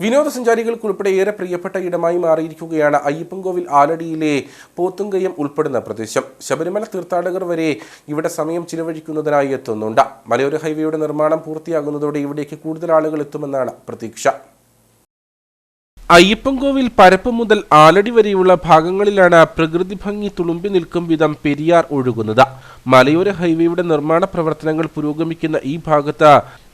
വിനോദസഞ്ചാരികൾക്ക് ഉൾപ്പെടെ ഏറെ പ്രിയപ്പെട്ട ഇടമായി മാറിയിരിക്കുകയാണ് അയ്യപ്പൻകോവിൽ ആലടിയിലെ പോത്തുങ്കയം ഉൾപ്പെടുന്ന പ്രദേശം. ശബരിമല തീർത്ഥാടകർ വരെ ഇവിടെ സമയം ചിലവഴിക്കുന്നതിനായി എത്തുന്നുണ്ട്. മലയോര ഹൈവേയുടെ നിർമ്മാണം പൂർത്തിയാകുന്നതോടെ ഇവിടേക്ക് കൂടുതൽ ആളുകൾ എത്തുമെന്നാണ് പ്രതീക്ഷ. അയ്യപ്പൻകോവിൽ പരപ്പ് മുതൽ ആലടി വരെയുള്ള ഭാഗങ്ങളിലാണ് പ്രകൃതി ഭംഗി തുളുമ്പി നിൽക്കും വിധം പെരിയാർ ഒഴുകുന്നത്. മലയോര ഹൈവേയുടെ നിർമ്മാണ പ്രവർത്തനങ്ങൾ പുരോഗമിക്കുന്ന ഈ ഭാഗത്ത്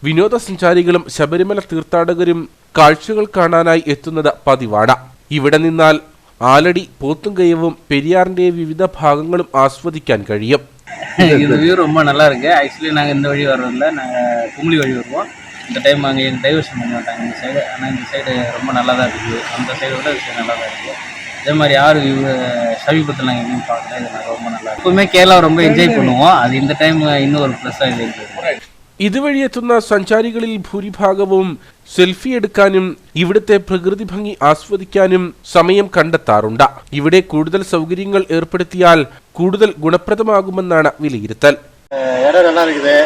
വിനോദസഞ്ചാരികളും ശബരിമല തീർത്ഥാടകരും കാഴ്ചകൾ കാണാനായി എത്തുന്നത് പതിവാണ്. ഇവിടെ നിന്നാൽ ആലടി പോത്തുംകയവും പെരിയാറിന്റെ വിവിധ ഭാഗങ്ങളും ആസ്വദിക്കാൻ കഴിയും. இந்த வியூ ரொம்ப நல்லா இருக்கு ஆக்சுவலி நாங்கள் இந்த வழி வர்றதில்ல நாங்கள் கும்ளி வழி வருவோம் இந்த டைம் அங்கே எங்கள் டைவர்ஷன் பண்ணி விட்டாங்க இந்த சைடு ஆனால் இந்த சைடு ரொம்ப நல்லா தான் இருக்குது அந்த சைடு விட விஷயம் நல்லா தான் இருக்குது இதே மாதிரி யார் சமீபத்தில் நாங்கள் எங்கேயும் பார்க்கல இது நாங்கள் ரொம்ப நல்லா எப்பவுமே கேரளா ரொம்ப என்ஜாய் பண்ணுவோம். அது இந்த டைம் இன்னும் ஒரு ப்ளஸ்ஸாக இது இருக்குது ഇതുവഴി എത്തുന്ന സഞ്ചാരികളിൽ ഭൂരിഭാഗവും സെൽഫി എടുക്കാനും ഇവിടുത്തെ പ്രകൃതി ഭംഗി ആസ്വദിക്കാനും സമയം കണ്ടെത്താറുണ്ട് ഇവിടെ കൂടുതൽ സൗകര്യങ്ങൾ ഏർപ്പെടുത്തിയാൽ കൂടുതൽ ഗുണപ്രദമാകുമെന്നാണ് വിലയിരുത്തൽ இடம் நல்லா இருக்குது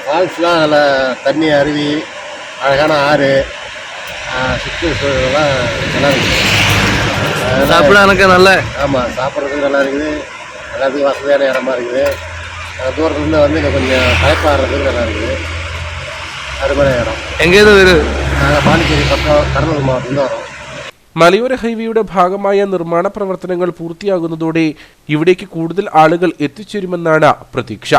ஃபால்ஸ்லாம் நல்லா தண்ணி அருவி அழகான ஆறு சுற்றுச்சூழலாம் நல்லா இருக்குது சாப்பிட எனக்கு நல்ல ஆமாம் சாப்பிட்றதுக்கு நல்லா இருக்குது எல்லாத்துக்கும் வசதியான இடமா இருக்குது அஹ் தூரத்துலேருந்து வந்து இங்கே கொஞ்சம் களைப்பாடுறதுக்கு நல்லா இருக்குது அருமையான இடம் எங்கேயிருந்து வரும் நாங்கள் பாண்டிச்சேரி பக்கம் கடலூர் மாவட்டத்துலேருந்து வரோம் മലയോര ഹൈവേയുടെ ഭാഗമായ നിർമ്മാണ പ്രവർത്തനങ്ങൾ പൂർത്തിയാകുന്നതോടെ ഇവിടേക്ക് കൂടുതൽ ആളുകൾ എത്തിച്ചേരുമെന്നാണ് പ്രതീക്ഷ